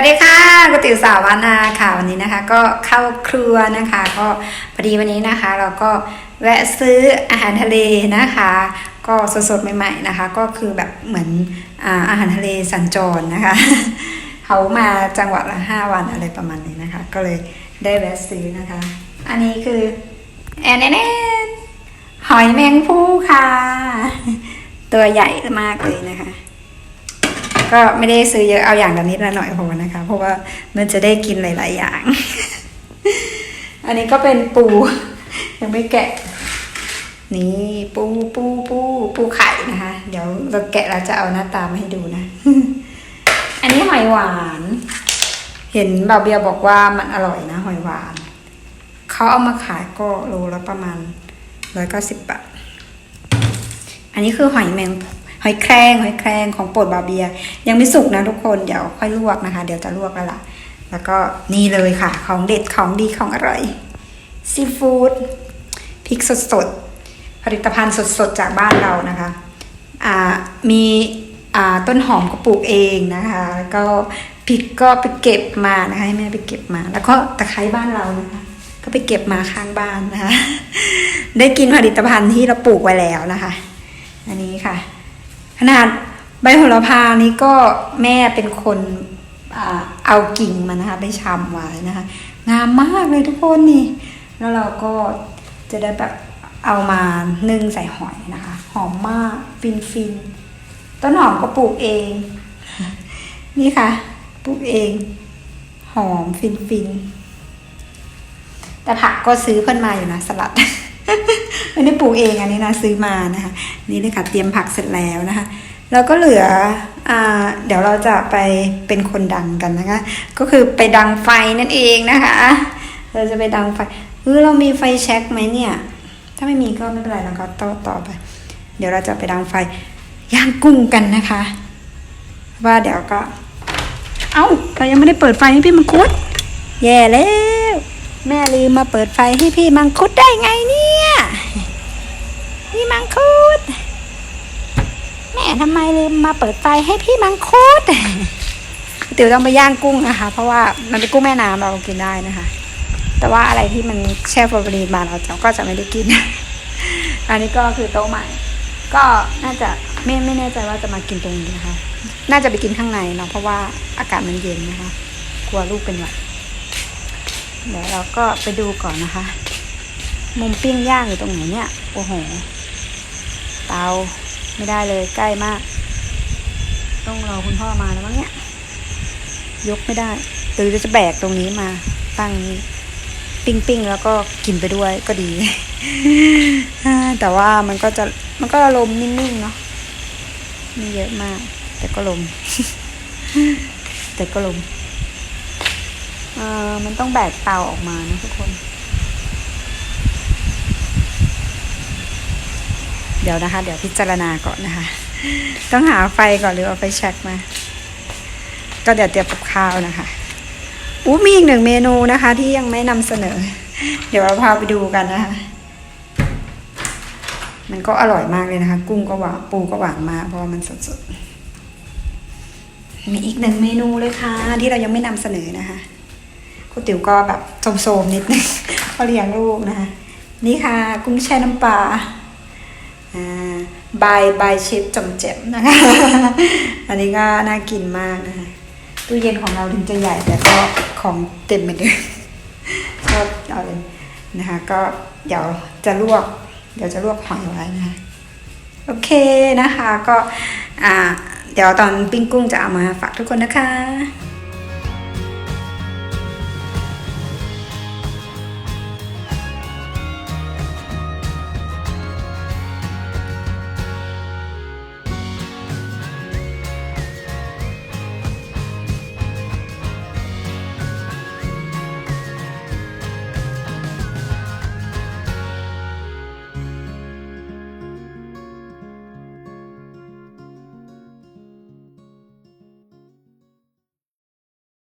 วัสดีค่ะกตี๋ยวสาวานาค่ะวันนี้นะคะ ก็เข้าครัวนะคะ ก็พอดีวันนี้นะคะ เราก็แวะซื้ออาหารทะเลนะคะ ก็สดๆใหม่ ๆนะคะ ก็คือแบบเหมือนอาอาหารทะเลสัญจรนะคะเขามาจังหวัดละห้าวันอะไรประมาณนี้นะคะ ก็เลยได้แวะซื้อนะคะ อันนี้คือแอนแอนแอนหอยแมงภู่ค่ะ ตัวใหญ่มากเลยนะคะ ก็ไม่ได้ซื้อเยอะเอาอย่างละนิดละหน่อยพอนะคะ เพราะว่ามันจะได้กินหลาย ๆ อย่าง อันนี้ก็เป็นปู ยังไม่แกะ นี่ปูปูปูปูไข่นะคะ เดี๋ยวเราแกะแล้วจะเอาหน้าตามาให้ดูนะ อันนี้หอยหวาน เห็นบ่าวเบียบอกว่ามันอร่อยนะหอยหวานเขาเอามาขายก็โลละประมาณร้อยเก้าสิบบาท อันนี้คือหอยแมง หอยแครงหอยแครงของโปรดบาเบีย ยังไม่สุกนะทุกคนเดี๋ยวค่อยลวกนะคะ เดี๋ยวจะลวกแล้วล่ะ แล้วก็นี่เลยค่ะ ของเด็ดของดีของอร่อยซีฟู้ดพริกสดๆผลิตภัณฑ์สดๆจากบ้านเรานะคะอ่ามีอ่าต้นหอมก็ปลูกเองนะคะแล้วก็พริกก็ไปเก็บมานะคะให้แม่ไปเก็บมา แล้วก็ตะไคร้บ้านเรานะคะ ก็ไปเก็บมาข้างบ้านนะคะ ได้กินผลิตภัณฑ์ที่เราปลูกไว้แล้วนะคะ อันนี้ค่ะ ขนาดใบโหระพานี้ก็แม่เป็นคนเอากิ่งมันนะคะ ไปชำไว้นะคะ งามมากเลยทุกคนนี่ แล้วเราก็จะได้แบบเอามานึ่งใส่หอยนะคะ หอมมากฟินฟินต้นหอมก็ปลูกเอง นี่ค่ะ ปลูกเอง หอมฟินฟินแต่ผักก็ซื้อเพิ่นมาอยู่นะสลัด ไม่ได้ปลูกเองอันนี้นะซื้อมานะคะ นี่เลยค่ะเตรียมผักเสร็จแล้วนะคะ แล้วก็เหลืออ่าเดี๋ยวเราจะไปเป็นคนดังกันนะคะ ก็คือไปดังไฟนั่นเองนะคะ เราจะไปดังไฟเออเรามีไฟแช็กไหมเนี่ย ถ้าไม่มีก็ไม่เป็นไรเราก็ต่อต่อไป เดี๋ยวเราจะไปดังไฟย่างกุ้งกันนะคะ ว่าเดี๋ยวก็ เอ้าเรายังไม่ได้เปิดไฟให้พี่มังคุดแย่แล้ว แม่ลืมมาเปิดไฟให้พี่มังคุดได้ไงเนี่ย พี่มังคุด แม่ทำไมาเปิดไฟให้พี่มังคุดติ๋วต้องไปย่างกุ้งนะคะ เพราะว่ามันเป็นกุ้งแม่น้ำเรากินได้นะคะ แต่ว่าอะไรที่มันแช่ฟอร์มาลีนมาเราจะก็จะไม่ได้กิน อันนี้ก็คือโต๊ะใหม่ ก็น่าจะไม่ไม่แน่ใจว่าจะมากินตรงนี้นะคะ น่าจะไปกินข้างในเนาะเพราะว่าอากาศมันเย็นนะคะ กลัวลูกเป็นหวัดเดี๋ยวเราก็ไปดูก่อนนะคะ มุมปิ้งย่างอยู่ตรงไหนเนี่ย โอ้โห เตาไม่ได้เลยใกล้มาก ต้องรอคุณพ่อมาแล้วมั้งเนี่ยยกไม่ได้หรือจะแบกตรงนี้มาตั้งนี้ปิ้งปิ้งแล้วก็กินไปด้วยก็ดีอ่าแต่ว่ามันก็จะมันก็ลมนิ่งๆเนาะไม่เยอะมาก แต่ก็ลม แต่ก็ลมเออมันต้องแบกเตาออกมานะทุกคน เดี๋ยวนะคะ เดี๋ยวพิจารณาก่อนนะคะ ต้องหาไฟก่อนหรือเอาไฟแช็กมา ก็เดี๋ยวเตรียมกับข้าวนะคะอู้มีอีกหนึ่งเมนูนะคะ ที่ยังไม่นำเสนอ เดี๋ยวเราพาไปดูกันนะคะ มันก็อร่อยมากเลยนะคะ กุ้งก็หวานปูก็หวานมากเพราะว่ามันสดๆมีอีกหนึ่งเมนูเลยค่ะ ที่เรายังไม่นำเสนอนะคะคุณติ๋วก็แบบโสมๆนิดนึงเพราเลี้ยงลูกนะคะ นี่ค่ะ กุ้งแช่น้ำปลา บายบายเชฟจอมแจ่มนะคะ อันนี้ก็น่ากินมากนะคะตู้เย็นของเราถึงจะใหญ่แต่ก็ของเต็มไปเลยชอบเอาเลยนะคะ ก็เดี๋ยวจะลวก เดี๋ยวจะลวกหอยไว้นะคะโอเคนะคะก็อ่าเดี๋ยวตอนปิ้งกุ้งจะเอามาฝากทุกคนนะคะ